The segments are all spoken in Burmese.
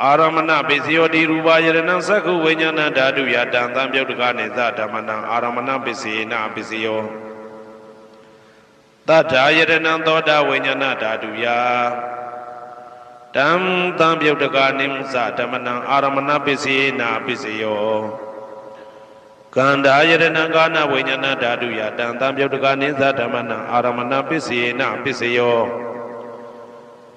အာရမဏပစ္စယောတိရူပယရဏံသက္ခုဝိညာဏဓာတုယတံသံပြုတ်တကနိသဓမ္မနံအာရမဏပစ္စေနပစ္စယောတထာယရဏံသောတာဝိညာဏဓာတုယတံသံပြုတ်တကနိသဓမ္မနံအာရမဏပစ္စေနပစ္စယောကန္တာယရဏံကာနဝိညာဏဓာတုယတံသံပြုတ်တကနိသဓမ္မနံအာရမဏပစ္စေနပစ္စယော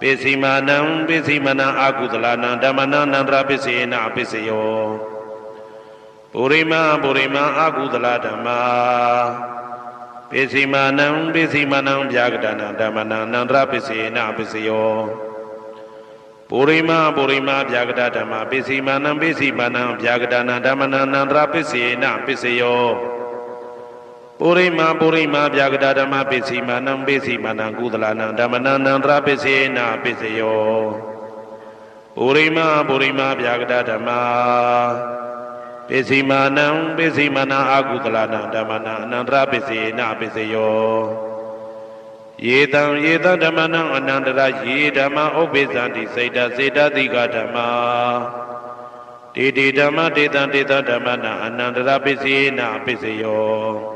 ပိစီမာနံပိစီမနံအာကုသလနံဓမ္မနံနန္တရပစ္စေနပစ္စယောပုရိမပုရိမအာကုသလဓမ္မာပိစီမာနံပိစီမနံဗျာကတနံဓမ္မနံနန္တရပစ္စေနပစ္စယောပုရိမပုရိမဗျာကတဓမ္မပိစီမာနံပိစီမနံဗျာကတနံဓမ္မနံနန္တရပစ္စေနပစ္စယော ပုရိမာပုရိမာဗျာကတဓမ္မပိစီမာနံပိစီမာနံကုသလနံဓမ္မနံနန္တရပစ္စေနပစ္စယောပုရိမာပုရိမာဗျာကတဓမ္မပိစီမာနံပိစီမာနံအာကုသလနံဓမ္မနံအနန္တရပစ္စေနပစ္စယောယေတံယေတံဓမ္မနံအနန္တရယေဓမ္မဥပ္ပိသန္တိစေတစေတတိကဓမ္မာတေတိဓမ္မတေတံတေတဓမ္မနံအနန္တရပစ္စေနပစ္စယော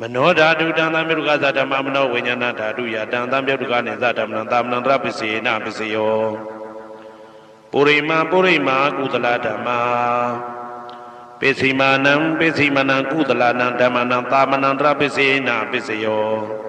မနောဓာတုတံသံမြုကသဓမ္မမနောဝိညာဏဓာတုယတံသံမြုကနေသဓမ္မနံသာမဏံတရပစ္စေနပစ္စယောပုရိမာပုရိမာကုသလဓမ္မာပိစိမာနံပိစိမနံကုသလနံဓမ္မနံသာမဏံတရပစ္စေနပစ္စယော